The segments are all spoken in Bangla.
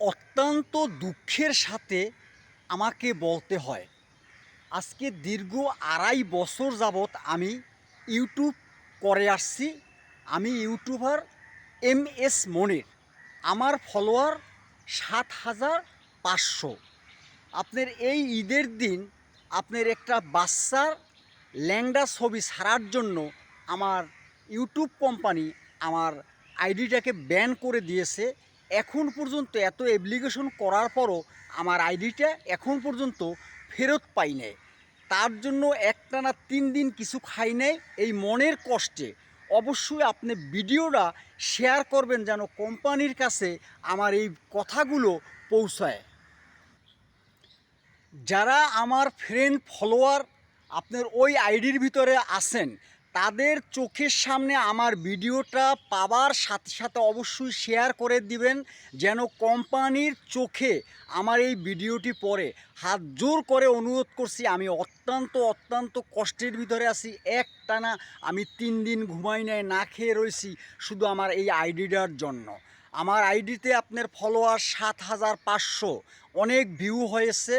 অত্যন্ত দুঃখের সাথে আমাকে বলতে হয়। আজকে দীর্ঘ আড়াই বছর যাবৎ আমি ইউটিউব করে আসছি। আমি ইউটিউবার এম এস মনির। আমার ফলোয়ার সাত হাজার পাঁচশো। আপনার এই ঈদের দিন আপনার একটা বাচ্চার ল্যাংডা ছবি ছাড়ার জন্য আমার ইউটিউব কোম্পানি আমার আইডিটাকে ব্যান করে দিয়েছে। এখন পর্যন্ত এত অ্যাপ্লিকেশন করার পরও আমার আইডিটা এখন পর্যন্ত ফেরত পাই নাই। তার জন্য একটানা তিন দিন কিছু খাই নাই। এই মনের কষ্টে অবশ্যই আপনি ভিডিওটা শেয়ার করবেন যেন কোম্পানির কাছে আমার এই কথাগুলো পৌঁছায়। যারা আমার ফ্রেন্ড ফলোয়ার আপনার ওই আইডির ভিতরে আছেন তাদের চোখের সামনে আমার ভিডিওটা পাবার সাথে সাথে অবশ্যই শেয়ার করে দিবেন, যেন কোম্পানির চোখে আমার এই ভিডিওটি পড়ে। হাত জোর করে অনুরোধ করছি, আমি অত্যন্ত অত্যন্ত কষ্টের ভিতরে আছি। এক টানা আমি তিন দিন ঘুমাই নাই, না খেয়ে রয়েছি, শুধু আমার এই আইডিটার জন্য। আমার আইডিতে আপনার ফলোয়ার সাত হাজার পাঁচশো। অনেক ভিউ হয়েছে।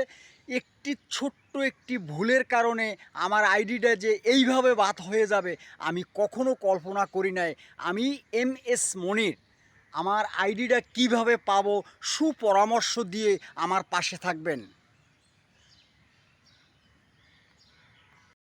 একটি ছোট্ট একটি ভুলের কারণে আমার আইডিটা যে এইভাবে বাদ হয়ে যাবে, আমি কখনো কল্পনা করি নাই। আমি এম এস মনির। আমার আইডিটা কীভাবে পাবো সুপরামর্শ দিয়ে আমার পাশে থাকবেন।